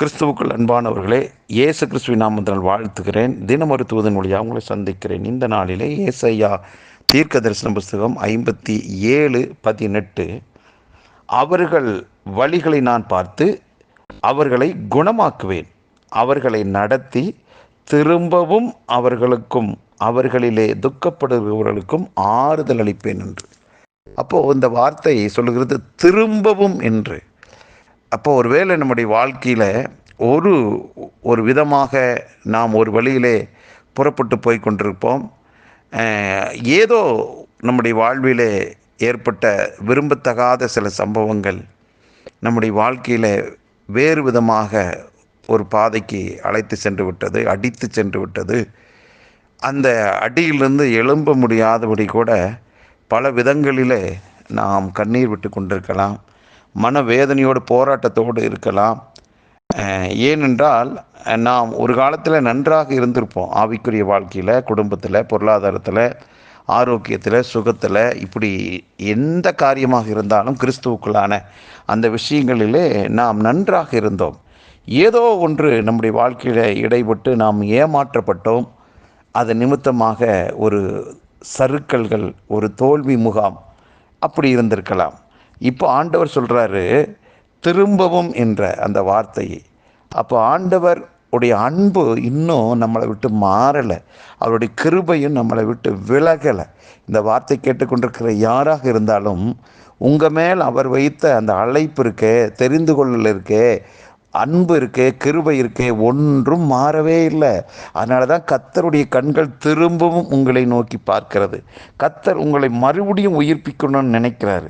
கிறிஸ்துவுக்குள் அன்பானவர்களே இயேசு கிறிஸ்துவ நாமத்தினால் வாழ்த்துகிறேன். தினமொரு மருத்துவதன் மொழியாக உங்களை சந்திக்கிறேன். இந்த நாளிலே ஏசையா தீர்க்க தரிசன புஸ்தகம் ஐம்பத்தி ஏழு பதினெட்டு. அவர்கள் வழிகளை நான் பார்த்து அவர்களை குணமாக்குவேன். அவர்களை நடத்தி திரும்பவும் அவர்களுக்கும் அவர்களிலே துக்கப்படுகிறவர்களுக்கும் ஆறுதல் அளிப்பேன் என்று. அப்போது இந்த வார்த்தை சொல்லுகிறது திரும்பவும் என்று. அப்போ ஒருவேளை நம்முடைய வாழ்க்கையில் ஒரு ஒரு விதமாக நாம் ஒரு வழியிலே புறப்பட்டு போய் கொண்டிருப்போம். ஏதோ நம்முடைய வாழ்விலே ஏற்பட்ட விரும்பத்தகாத சில சம்பவங்கள் நம்முடைய வாழ்க்கையில் வேறு விதமாக ஒரு பாதைக்கு அழைத்து சென்று விட்டது அடித்து சென்று விட்டது. அந்த அடியிலிருந்து எழும்ப முடியாதபடி கூட பல விதங்களிலே நாம் கண்ணீர் விட்டு கொண்டிருக்கலாம். மனவேதனையோடு போராட்டத்தோடு இருக்கலாம். ஏனென்றால் நாம் ஒரு காலத்தில் நன்றாக இருந்திருப்போம். ஆவிக்குரிய வாழ்க்கையில் குடும்பத்தில் பொருளாதாரத்தில் ஆரோக்கியத்தில் சுகத்தில் இப்படி எந்த காரியமாக இருந்தாலும் கிறிஸ்துவுக்குள்ளான அந்த விஷயங்களிலே நாம் நன்றாக இருந்தோம். ஏதோ ஒன்று நம்முடைய வாழ்க்கையில் இடைபட்டு நாம் ஏமாற்றப்பட்டோம். அது நிமித்தமாக ஒரு சறுக்கல்கள் ஒரு தோல்வி முகாம் அப்படி இருந்திருக்கலாம். இப்போ ஆண்டவர் சொல்கிறாரு திரும்பவும் என்ற அந்த வார்த்தையை. அப்போ ஆண்டவர் உடைய அன்பு இன்னும் நம்மளை விட்டு மாறலை. அவருடைய கிருபையும் நம்மளை விட்டு விலகலை. இந்த வார்த்தை கேட்டுக்கொண்டிருக்கிற யாராக இருந்தாலும் உங்கள் மேல் அவர் வைத்த அந்த அழைப்பு இருக்கே தெரிந்து கொள்ளல் இருக்கே அன்பு இருக்கே கிருபை இருக்கே ஒன்றும் மாறவே இல்லை. அதனால தான் கத்தருடைய கண்கள் திரும்பவும் உங்களை நோக்கி பார்க்கிறது. கத்தர் உங்களை மறுபடியும் உயிர்ப்பிக்கணும்னு நினைக்கிறாரு.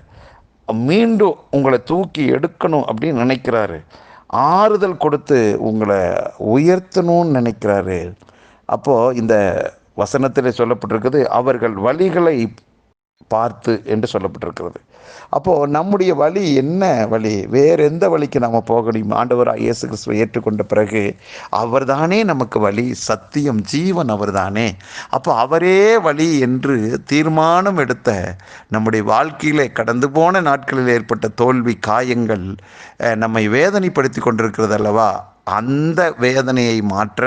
மீண்டும் உங்களை தூக்கி எடுக்கணும் அப்படின்னு நினைக்கிறாரு. ஆறுதல் கொடுத்து உங்களை உயர்த்தணும்னு நினைக்கிறாரு. அப்போது இந்த வசனத்தில் சொல்லப்பட்டிருக்குது அவர்கள் வழிகளை பார்த்து என்று சொல்லப்பட்டிருக்கிறது. அப்போது நம்முடைய வழி என்ன வழி? வேறு எந்த வழிக்கு நாம் போகணும் ஆண்டவராக இயேசு கிறிஸ்துவை ஏற்றுக்கொண்ட பிறகு அவர்தானே நமக்கு வழி? சத்தியம் ஜீவன் அவர்தானே. அப்போ அவரே வழி என்று தீர்மானம் எடுத்த நம்முடைய வாழ்க்கையிலே கடந்து போன நாட்களில் ஏற்பட்ட தோல்வி காயங்கள் நம்மை வேதனைப்படுத்தி கொண்டிருக்கிறது அல்லவா? அந்த வேதனையை மாற்ற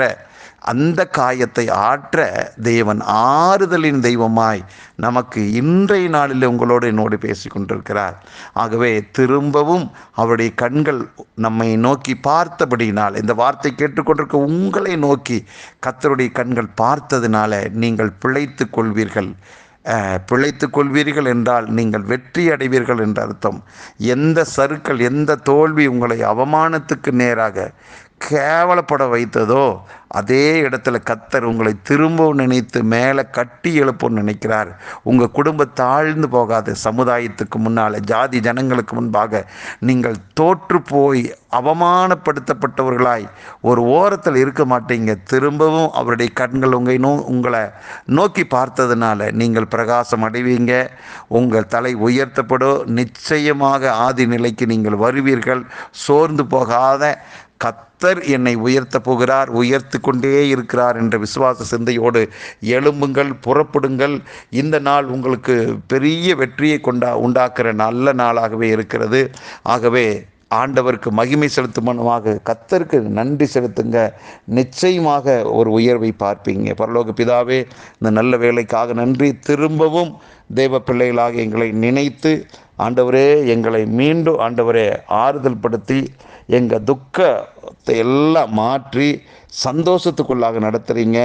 அந்த காயத்தை ஆற்ற தேவன் ஆறுதலின் தெய்வமாய் நமக்கு இன்றைய நாளில் உங்களோடு என்னோடு பேசி கொண்டிருக்கிறார். ஆகவே திரும்பவும் அவருடைய கண்கள் நம்மை நோக்கி பார்த்தபடினால் இந்த வார்த்தை கேட்டுக்கொண்டிருக்க உங்களை நோக்கி கத்தருடைய கண்கள் பார்த்ததினால நீங்கள் பிழைத்து கொள்வீர்கள். பிழைத்து பிழைத்துக் கொள்வீர்கள் என்றால் நீங்கள் வெற்றி அடைவீர்கள் என்ற அர்த்தம். எந்த சருக்கள் எந்த தோல்வி உங்களை அவமானத்துக்கு நேராக கேவலப்பட வைத்ததோ அதே இடத்துல கத்தர் உங்களை திரும்பவும் நினைத்து மேலே கட்டி எழுப்பணும்னு நினைக்கிறார். உங்கள் குடும்பம் தாழ்ந்து போகாது. சமுதாயத்துக்கு முன்னால் ஜாதி ஜனங்களுக்கு முன்பாக நீங்கள் தோற்று போய் அவமானப்படுத்தப்பட்டவர்களாய் ஒரு ஓரத்தில் இருக்க மாட்டீங்க. திரும்பவும் அவருடைய கண்கள் உங்களை நோ உங்களை நோக்கி பார்த்ததுனால நீங்கள் பிரகாசம் அடைவீங்க. உங்கள் தலை உயர்த்தப்படும். நிச்சயமாக ஆதி நிலைக்கு நீங்கள் வருவீர்கள். சோர்ந்து போகாத கத்தர் என்னை உயர்த்த போகிறார் உயர்த்து கொண்டே இருக்கிறார் என்ற விசுவாச சிந்தையோடு எழும்புங்கள் புறப்படுங்கள். இந்த நாள் உங்களுக்கு பெரிய வெற்றியை கொண்டா உண்டாக்குற நல்ல நாளாகவே இருக்கிறது. ஆகவே ஆண்டவருக்கு மகிமை செலுத்துமனமாக கத்தருக்கு நன்றி செலுத்துங்க. நிச்சயமாக ஒரு உயர்வை பார்ப்பீங்க. பரலோக பிதாவே இந்த நல்ல வேலைக்காக நன்றி. திரும்பவும் தேவ பிள்ளைகளாக எங்களை நினைத்து ஆண்டவரே எங்களை மீண்டும் ஆண்டவரே ஆறுதல் படுத்தி எங்கள் துக்கத்தை எல்லாம் மாற்றி சந்தோஷத்துக்குள்ளாக நடத்துகிறீங்க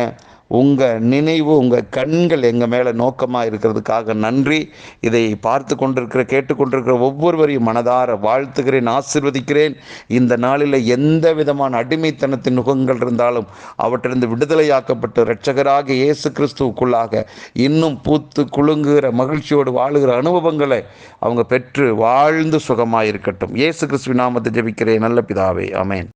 உங்கள் நினைவு உங்கள் கண்கள் எங்கள் மேலே நோக்கமாக இருக்கிறதுக்காக நன்றி. இதை பார்த்து கொண்டிருக்கிற கேட்டுக்கொண்டிருக்கிற ஒவ்வொருவரையும் மனதார வாழ்த்துகிறேன் ஆசிர்வதிக்கிறேன். இந்த நாளில் எந்த விதமான அடிமைத்தனத்தின் நுகங்கள் இருந்தாலும் அவற்றிலிருந்து விடுதலையாக்கப்பட்டு இரட்சகராக இயேசு கிறிஸ்துவுக்குள்ளாக இன்னும் பூத்து குலுங்குகிற மகிழ்ச்சியோடு வாழுகிற அனுபவங்களை அவங்க பெற்று வாழ்ந்து சுகமாக இருக்கட்டும் இயேசு கிறிஸ்துவின் நாமத்தை ஜெபிக்கிறேன். நல்ல பிதாவே அமேன்